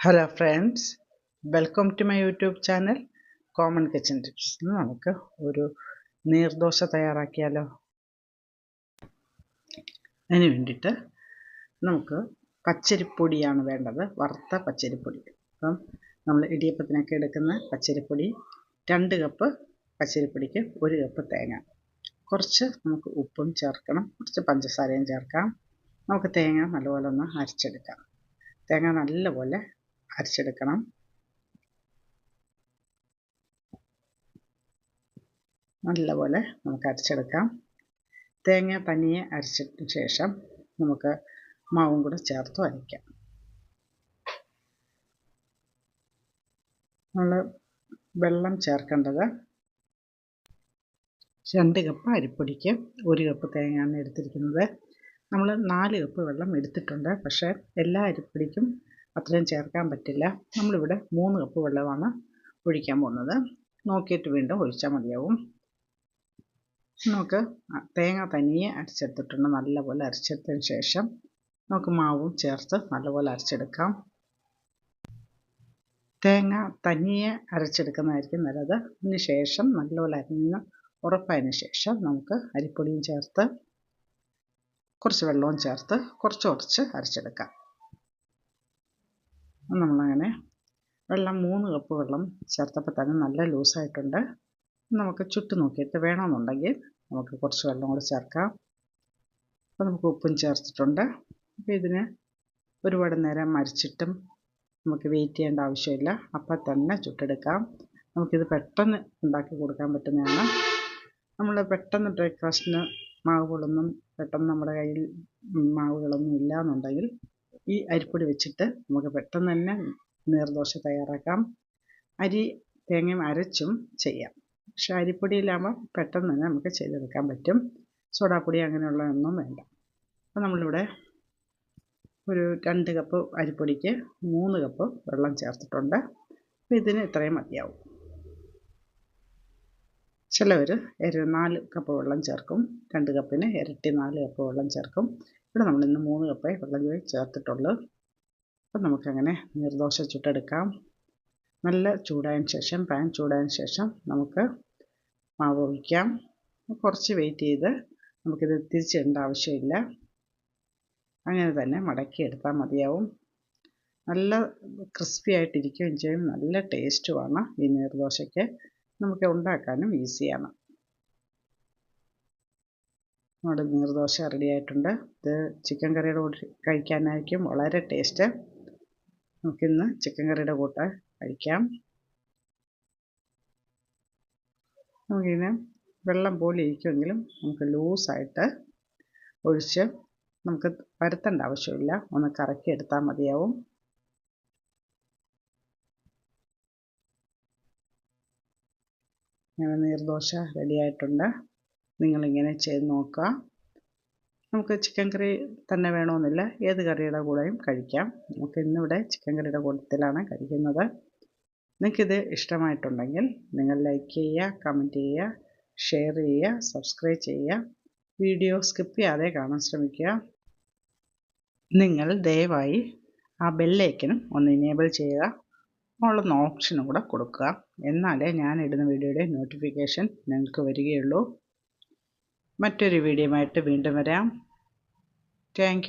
Hello friends welcome to my YouTube channel common kitchen tips നമുക്ക് ഒരു നീർദോശ തയ്യാറാക്കിയാലോ? അതിന് വേണ്ടിയിട്ട് നമുക്ക് പച്ചരിപ്പൊടിയാണ് വേണ്ടത്. വറുത്ത പച്ചരിപ്പൊടി. അപ്പം നമ്മൾ ഇടിയപ്പത്തിനൊക്കെ എടുക്കുന്ന പച്ചരിപ്പൊടി രണ്ട് കപ്പ് പച്ചരിപ്പൊടിക്ക് ഒരു കപ്പ് തേങ്ങ. കുറച്ച് നമുക്ക് ഉപ്പും ചേർക്കണം. കുറച്ച് പഞ്ചസാരയും ചേർക്കാം. നമുക്ക് തേങ്ങ നല്ലപോലെ ഒന്ന് അരച്ചെടുക്കാം. തേങ്ങ നല്ലപോലെ അരച്ചെടുക്കണം. നല്ലപോലെ നമുക്ക് അരച്ചെടുക്കാം. തേങ്ങ പനിയെ അരച്ചതിന് ശേഷം നമുക്ക് മാവും കൂടെ ചേർത്ത് അരയ്ക്കാം നമ്മൾ വെള്ളം ചേർക്കേണ്ടത് രണ്ട് കപ്പ് അരിപ്പൊടിക്ക് ഒരു കപ്പ് തേങ്ങയാണ് എടുത്തിരിക്കുന്നത്. നമ്മൾ നാല് കപ്പ് വെള്ളം എടുത്തിട്ടുണ്ട്. പക്ഷേ എല്ലാ അരിപ്പൊടിക്കും അത്രയും ചേർക്കാൻ പറ്റില്ല. നമ്മളിവിടെ മൂന്ന് കപ്പ് വെള്ളമാണ് ഒഴിക്കാൻ പോകുന്നത്. നോക്കിയിട്ട് വീണ്ടും ഒഴിച്ചാൽ മതിയാവും. നമുക്ക് തേങ്ങ തനിയെ അരച്ചെടുത്തിട്ടുണ്ട്. നല്ലപോലെ അരച്ചെടുത്തതിന് ശേഷം നമുക്ക് മാവും ചേർത്ത് നല്ലപോലെ അരച്ചെടുക്കാം. തേങ്ങ തനിയെ അരച്ചെടുക്കുന്നതായിരിക്കും നല്ലത്. അതിന് ശേഷം നല്ലപോലെ അരിഞ്ഞ് ഉറപ്പായതിന് ശേഷം നമുക്ക് അരിപ്പൊടിയും ചേർത്ത് കുറച്ച് വെള്ളവും ചേർത്ത് കുറച്ച് കുറച്ച് അരച്ചെടുക്കാം. നമ്മളങ്ങനെ വെള്ളം മൂന്ന് കപ്പ് വെള്ളം ചേർത്തപ്പോൾ തന്നെ നല്ല ലൂസായിട്ടുണ്ട് നമുക്ക് ചുട്ട് നോക്കിയിട്ട് വേണമെന്നുണ്ടെങ്കിൽ നമുക്ക് കുറച്ച് വെള്ളം കൂടി ചേർക്കാം. അപ്പോൾ നമുക്ക് ഉപ്പും ചേർത്തിട്ടുണ്ട്. അപ്പോൾ ഇതിന് ഒരുപാട് നേരം മരിച്ചിട്ടും നമുക്ക് വെയിറ്റ് ചെയ്യേണ്ട ആവശ്യമില്ല. അപ്പം തന്നെ ചുട്ടെടുക്കാം. നമുക്കിത് പെട്ടെന്ന് ഉണ്ടാക്കി കൊടുക്കാൻ പറ്റുന്നതാണ്. നമ്മൾ പെട്ടെന്ന് ബ്രേക്ക്ഫാസ്റ്റിന് മാവുകളൊന്നും പെട്ടെന്ന് നമ്മുടെ കയ്യിൽ മാവുകളൊന്നും ഇല്ല എന്നുണ്ടെങ്കിൽ ഈ അരിപ്പൊടി വെച്ചിട്ട് നമുക്ക് പെട്ടെന്ന് തന്നെ നീർദോശ തയ്യാറാക്കാം. അരി തേങ്ങയും അരച്ചും ചെയ്യാം. പക്ഷെ അരിപ്പൊടിയിലാകുമ്പോൾ പെട്ടെന്ന് തന്നെ നമുക്ക് ചെയ്തെടുക്കാൻ പറ്റും. സോഡാപ്പൊടി അങ്ങനെയുള്ളതൊന്നും വേണ്ട. അപ്പോൾ നമ്മളിവിടെ ഒരു രണ്ട് കപ്പ് അരിപ്പൊടിക്ക് മൂന്ന് കപ്പ് വെള്ളം ചേർത്തിട്ടുണ്ട്. അപ്പോൾ ഇതിന് ഇത്രയും മതിയാവും. ചിലവർ നാല് കപ്പ് വെള്ളം ചേർക്കും. രണ്ട് കപ്പിന് ഇരട്ടി നാല് കപ്പ് വെള്ളം ചേർക്കും. ഇവിടെ നമ്മൾ ഇന്ന് മൂന്ന് കപ്പേ വെള്ളം ചേർത്തിട്ടുള്ളൂ. അപ്പം നമുക്കങ്ങനെ നീർദോശ ചുട്ടെടുക്കാം. നല്ല ചൂടായതിന് ശേഷം പാൻ ചൂടായതിന് ശേഷം നമുക്ക് മാവ് ഒഴിക്കാം. കുറച്ച് വെയിറ്റ് ചെയ്ത് നമുക്കിത് തിരിച്ചിടേണ്ട ആവശ്യമില്ല. അങ്ങനെ തന്നെ മടക്കി എടുത്താൽ മതിയാവും. നല്ല ക്രിസ്പി ആയിട്ടിരിക്കുകയും ചെയ്യും. നല്ല ടേസ്റ്റുമാണ് ഈ നീർദോശയ്ക്ക്. നമുക്ക് ഉണ്ടാക്കാനും ഈസിയാണ്. നമ്മുടെ നീർദോശ റെഡി ആയിട്ടുണ്ട് ഇത് ചിക്കൻ കറിയുടെ കൂടെ കഴിക്കാനായിരിക്കും. വളരെ ടേസ്റ്റ്. നമുക്കിന്ന് ചിക്കൻ കറിയുടെ കൂട്ട് കഴിക്കാം. നമുക്കിങ്ങനെ വെള്ളം പോലെ ഇരിക്കുമെങ്കിലും നമുക്ക് ലൂസായിട്ട് ഒഴിച്ച് നമുക്ക് പരത്തേണ്ട ആവശ്യമില്ല. ഒന്ന് കറക്കി എടുത്താൽ മതിയാവും. അങ്ങനെ നീർദോശ റെഡി ആയിട്ടുണ്ട് നിങ്ങളിങ്ങനെ ചെയ്ത് നോക്കുക. നമുക്ക് ചിക്കൻ കറി തന്നെ വേണമെന്നില്ല. ഏത് കറിയുടെ കൂടെയും കഴിക്കാം. നമുക്ക് ഇന്നിവിടെ ചിക്കൻ കറിയുടെ കൂട്ടത്തിലാണ് കഴിക്കുന്നത്. നിങ്ങൾക്കിത് ഇഷ്ടമായിട്ടുണ്ടെങ്കിൽ നിങ്ങൾ ലൈക്ക് ചെയ്യുക കമന്റ് ചെയ്യുക ഷെയർ ചെയ്യുക സബ്സ്ക്രൈബ് ചെയ്യുക. വീഡിയോ സ്കിപ്പ് ചെയ്യാതെ കാണാൻ ശ്രമിക്കുക. നിങ്ങൾ ദയവായി ആ ബെല്ലൈക്കനും ഒന്ന് ഇനേബിൾ ചെയ്യുക. ഉള്ളൊന്ന് ഓപ്ഷനും കൂടെ കൊടുക്കുക. എന്നാലേ ഞാൻ ഇടുന്ന വീഡിയോയുടെ നോട്ടിഫിക്കേഷൻ നിങ്ങൾക്ക് വരികയുള്ളൂ. മറ്റൊരു വീഡിയോയുമായിട്ട് വീണ്ടും വരാം. താങ്ക്